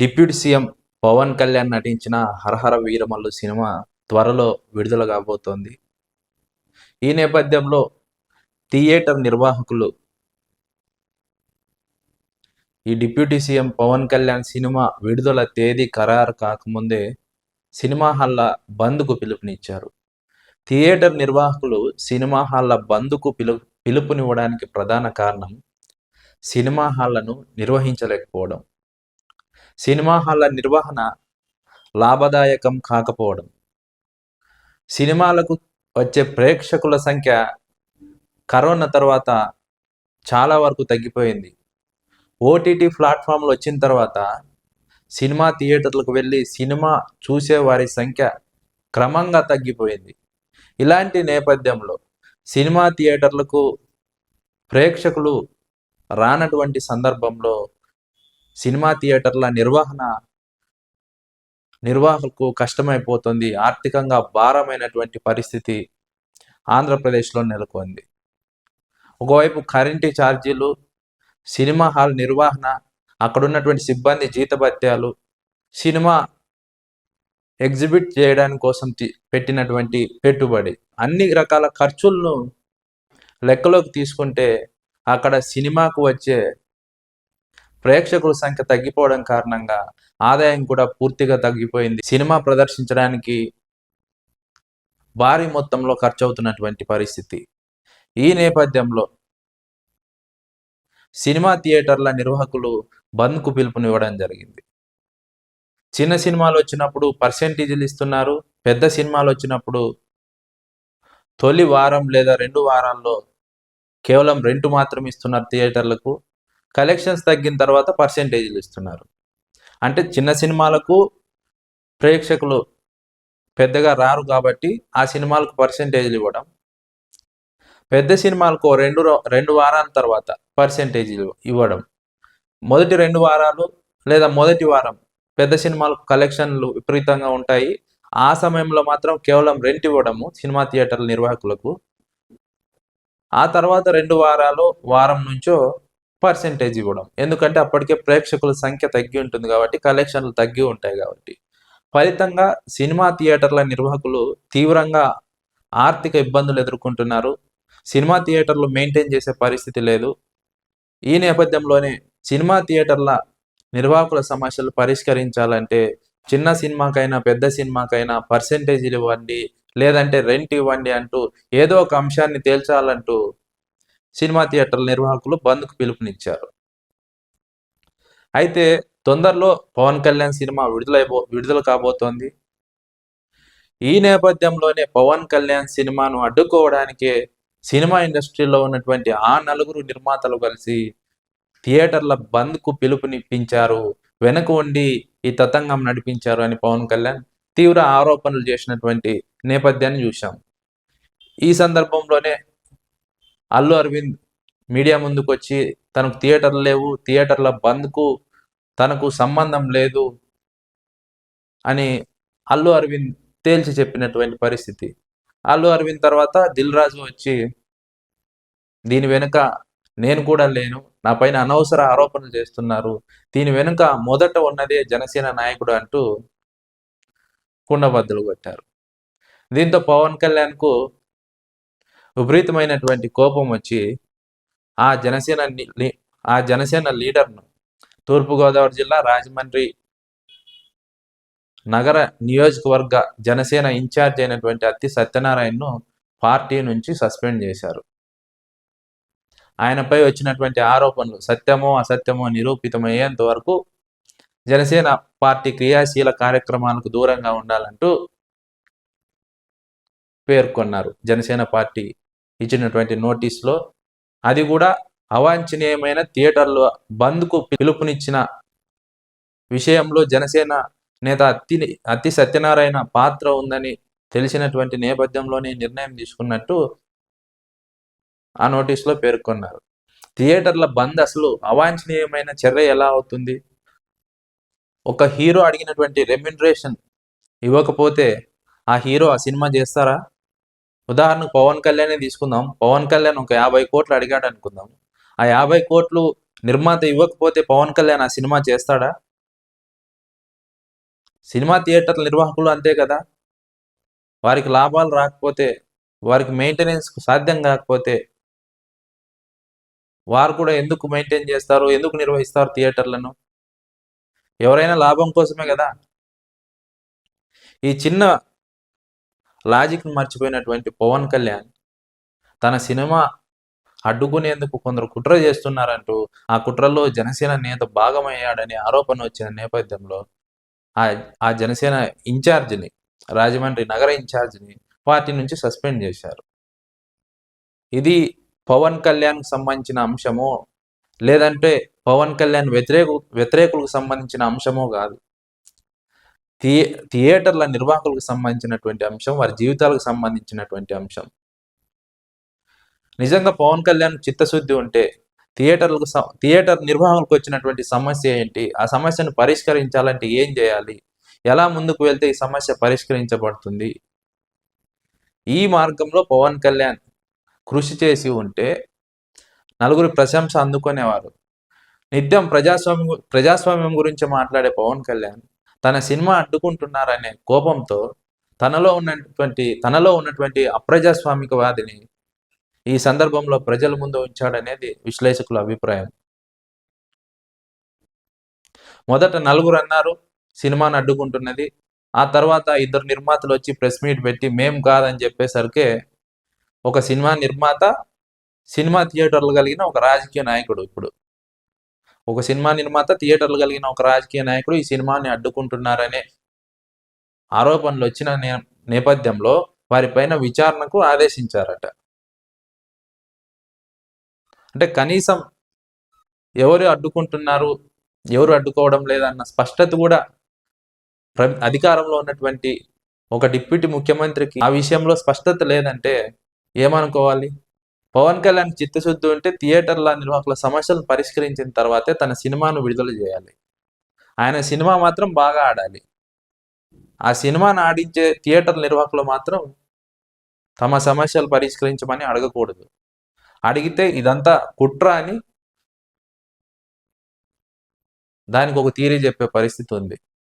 Deputy CM Pawan Kalyan నటించిన హరహర Veeramallu cinema త్వరలో విడుదల కాబోతోంది. ఈ నేపథ్యంలో థియేటర్ నిర్వాహకులు ఈ deputy CM Pawan Kalyan cinema విడుదల తేదీ ఖరారు కాకముందే సినిమా హాల్ల బంద్కు పిలుపునిచ్చారు. థియేటర్ నిర్వాహకులు సినిమా హాల్ల బంద్కు పిలు పిలుపునివ్వడానికి ప్రధాన కారణం సినిమా హాళ్ళను నిర్వహించలేకపోవడం. సినిమా హాళ్ళ నిర్వహణ లాభదాయకం కాకపోవడం. సినిమాలకు వచ్చే ప్రేక్షకుల సంఖ్య కరోనా తర్వాత చాలా వరకు తగ్గిపోయింది. ఓటీటీ ప్లాట్ఫామ్లు వచ్చిన తర్వాత సినిమా థియేటర్లకు వెళ్ళి సినిమా చూసే వారి సంఖ్య క్రమంగా తగ్గిపోయింది. ఇలాంటి నేపథ్యంలో సినిమా థియేటర్లకు ప్రేక్షకులు రానటువంటి సందర్భంలో సినిమా థియేటర్ల నిర్వహణ నిర్వాహకులకు కష్టమైపోతుంది. ఆర్థికంగా భారమైనటువంటి పరిస్థితి ఆంధ్రప్రదేశ్లో నెలకొంది. ఒకవైపు కరెంటు ఛార్జీలు సినిమా హాల్ నిర్వహణ అక్కడ ఉన్నటువంటి సిబ్బంది జీతభత్యాలు సినిమా ఎగ్జిబిట్ చేయడానికి కోసం పెట్టినటువంటి పెట్టుబడి. అన్ని రకాల ఖర్చులను లెక్కలోకి తీసుకుంటే అక్కడ సినిమాకు వచ్చే ప్రేక్షకుల సంఖ్య తగ్గిపోవడం కారణంగా ఆదాయం కూడా పూర్తిగా తగ్గిపోయింది. సినిమా ప్రదర్శించడానికి భారీ మొత్తంలో ఖర్చు అవుతున్నటువంటి పరిస్థితి. ఈ నేపథ్యంలో సినిమా థియేటర్ల నిర్వాహకులు బంద్కు పిలుపునివ్వడం జరిగింది. చిన్న సినిమాలు వచ్చినప్పుడు పర్సెంటేజీలు ఇస్తున్నారు. పెద్ద సినిమాలు వచ్చినప్పుడు తొలి వారం లేదా రెండు వారాల్లో కేవలం రెంట్ మాత్రం ఇస్తున్నారు థియేటర్లకు. కలెక్షన్స్ తగ్గిన తర్వాత పర్సెంటేజీలు ఇస్తున్నారు. అంటే చిన్న సినిమాలకు ప్రేక్షకులు పెద్దగా రారు కాబట్టి ఆ సినిమాలకు పర్సెంటేజీలు ఇవ్వడం. పెద్ద సినిమాలకు ఓ రెండు రో- రెండు వారాల తర్వాత పర్సెంటేజీలు ఇవ్వడం. మొదటి రెండు వారాలు లేదా మొదటి వారం పెద్ద సినిమాలకు కలెక్షన్లు విపరీతంగా ఉంటాయి. ఆ సమయంలో మాత్రం కేవలం రెంట్ ఇవ్వడము సినిమా థియేటర్ల నిర్వాహకులకు. ఆ తర్వాత రెండు వారాలు వారం నుంచో పర్సెంటేజ్ ఇవ్వడం. ఎందుకంటే అప్పటికే ప్రేక్షకుల సంఖ్య తగ్గి ఉంటుంది కాబట్టి కలెక్షన్లు తగ్గి ఉంటాయి కాబట్టి. ఫలితంగా సినిమా థియేటర్ల నిర్వాహకులు తీవ్రంగా ఆర్థిక ఇబ్బందులు ఎదుర్కొంటున్నారు. సినిమా థియేటర్లు మెయింటైన్ చేసే పరిస్థితి లేదు. ఈ నేపథ్యంలోనే సినిమా థియేటర్ల నిర్వాహకుల సమస్యలు పరిష్కరించాలంటే చిన్న సినిమాకైనా పెద్ద సినిమాకైనా పర్సెంటేజీలు ఇవ్వండి లేదంటే రెంట్ ఇవ్వండి అంటూ ఏదో ఒక అంశాన్ని తేల్చాలంటూ సినిమా థియేటర్ల నిర్వాహకులు బంద్కు పిలుపునిచ్చారు. అయితే తొందరలో పవన్ కళ్యాణ్ సినిమా విడుదలైపో విడుదల కాబోతోంది. ఈ నేపథ్యంలోనే పవన్ కళ్యాణ్ సినిమాను అడ్డుకోవడానికే సినిమా ఇండస్ట్రీలో ఉన్నటువంటి ఆ నలుగురు నిర్మాతలు కలిసి థియేటర్ల బంద్కు పిలుపునిప్పించారు. వెనక ఉండి ఈ తతంగం నడిపించారు అని పవన్ కళ్యాణ్ తీవ్ర ఆరోపణలు చేసినటువంటి నేపథ్యాన్ని చూశాం. ఈ సందర్భంలోనే అల్లు అరవింద్ మీడియా ముందుకు వచ్చి తనకు థియేటర్లు లేవు థియేటర్ల బంద్కు తనకు సంబంధం లేదు అని అల్లు అరవింద్ తేల్చి చెప్పినటువంటి పరిస్థితి. అల్లు అరవింద్ తర్వాత దిల్ రాజు వచ్చి దీని వెనుక నేను కూడా లేను నా పైన అనవసర ఆరోపణలు చేస్తున్నారు దీని వెనుక మొదట ఉన్నదే జనసేన నాయకుడు అంటూ కుండబద్దలు కొట్టారు. దీంతో పవన్ కళ్యాణ్కు విపరీతమైనటువంటి కోపం వచ్చి ఆ జనసేన ని- ఆ జనసేన లీడర్ను తూర్పుగోదావరి జిల్లా రాజమండ్రి నగర నియోజకవర్గ జనసేన ఇన్ఛార్జ్ అయినటువంటి అత్తి సత్యనారాయణను పార్టీ నుంచి సస్పెండ్ చేశారు. ఆయనపై వచ్చినటువంటి ఆరోపణలు సత్యమో అసత్యమో నిరూపితమయ్యేంత వరకు జనసేన పార్టీ క్రియాశీల కార్యక్రమాలకు దూరంగా ఉండాలంటూ పేర్కొన్నారు జనసేన పార్టీ ఇచ్చినటువంటి నోటీస్లో అది కూడా అవాంఛనీయమైన థియేటర్లు బంద్కు పిలుపునిచ్చిన విషయంలో జనసేన నేత అత్తి అత్తి సత్యనారాయణ పాత్ర ఉందని తెలిసినటువంటి నేపథ్యంలోనే నిర్ణయం తీసుకున్నట్టు ఆ నోటీసులో పేర్కొన్నారు. థియేటర్ల బంద్ అసలు అవాంఛనీయమైన చర్య ఎలా అవుతుంది? ఒక హీరో అడిగినటువంటి రెమ్యునరేషన్ ఇవ్వకపోతే ఆ హీరో ఆ సినిమా చేస్తారా? ఉదాహరణకు పవన్ కళ్యాణే తీసుకుందాం. పవన్ కళ్యాణ్ ఒక యాభై కోట్లు అడిగాడు అనుకుందాం. ఆ యాభై కోట్లు నిర్మాత ఇవ్వకపోతే పవన్ కళ్యాణ్ ఆ సినిమా చేస్తాడా? సినిమా థియేటర్ల నిర్వాహకులు అంతే కదా. వారికి లాభాలు రాకపోతే వారికి మెయింటెనెన్స్ సాధ్యం కాకపోతే వారు కూడా ఎందుకు మెయింటైన్ చేస్తారు? ఎందుకు నిర్వహిస్తారు థియేటర్లను? ఎవరైనా లాభం కోసమే కదా. ఈ చిన్న లాజిక్ని మర్చిపోయినటువంటి పవన్ కళ్యాణ్ తన సినిమా అడ్డుకునేందుకు కొందరు కుట్ర చేస్తున్నారంటూ ఆ కుట్రలో జనసేన నేత భాగమయ్యాడనే ఆరోపణ వచ్చిన నేపథ్యంలో ఆ ఆ జనసేన ఇన్ఛార్జిని రాజమండ్రి నగర ఇన్ఛార్జిని పార్టీ నుంచి సస్పెండ్ చేశారు. ఇది పవన్ కళ్యాణ్కి సంబంధించిన అంశమో లేదంటే పవన్ కళ్యాణ్ వ్యతిరేకు వ్యతిరేకులకు సంబంధించిన అంశమో కాదు. థియే థియేటర్ల నిర్వాహకులకు సంబంధించినటువంటి అంశం వారి జీవితాలకు సంబంధించినటువంటి అంశం. నిజంగా పవన్ కళ్యాణ్ చిత్తశుద్ధి ఉంటే థియేటర్లకు థియేటర్ నిర్వాహకులకు వచ్చినటువంటి సమస్య ఏంటి? ఆ సమస్యను పరిష్కరించాలంటే ఏం చేయాలి? ఎలా ముందుకు వెళ్తే ఈ సమస్య పరిష్కరించబడుతుంది? ఈ మార్గంలో పవన్ కళ్యాణ్ కృషి చేసి ఉంటే నలుగురి ప్రశంస అందుకునేవారు. నిత్యం ప్రజాస్వామ్యం ప్రజాస్వామ్యం గురించి మాట్లాడే పవన్ కళ్యాణ్ తన సినిమా అడ్డుకుంటున్నారనే కోపంతో తనలో ఉన్నటువంటి తనలో ఉన్నటువంటి అప్రజాస్వామిక వాదిని ఈ సందర్భంలో ప్రజల ముందు ఉంచాడనేది విశ్లేషకుల అభిప్రాయం. మొదట నలుగురు అన్నారు సినిమాను అడ్డుకుంటున్నది. ఆ తర్వాత ఇద్దరు నిర్మాతలు వచ్చి ప్రెస్ మీట్ పెట్టి మేం కాదని చెప్పేసరికి ఒక సినిమా నిర్మాత సినిమా థియేటర్లు కలిగిన ఒక రాజకీయ నాయకుడు ఇప్పుడు. ఒక సినిమా నిర్మాత థియేటర్లు కలిగిన ఒక రాజకీయ నాయకుడు ఈ సినిమాని అడ్డుకుంటున్నారనే ఆరోపణలు వచ్చిన నే- నేపథ్యంలో వారిపైన విచారణకు ఆదేశించారట. అంటే కనీసం ఎవరు అడ్డుకుంటున్నారు ఎవరు అడ్డుకోవడం లేదన్న స్పష్టత కూడా ప్ర- అధికారంలో ఉన్నటువంటి ఒక డిప్యూటీ ముఖ్యమంత్రికి ఆ విషయంలో స్పష్టత లేదంటే ఏమనుకోవాలి? పవన్ కళ్యాణ్ చిత్తశుద్ధి ఉంటే థియేటర్ల నిర్వాహకుల సమస్యలను పరిష్కరించిన తర్వాతే తన సినిమాను విడుదల చేయాలి. ఆయన సినిమా మాత్రం బాగా ఆడాలి. ఆ సినిమాను ఆడించే థియేటర్ నిర్వాహకులు మాత్రం తమ సమస్యలు పరిష్కరించమని అడగకూడదు. అడిగితే ఇదంతా కుట్ర అని దానికి ఒక థియరీ చెప్పే పరిస్థితి ఉంది.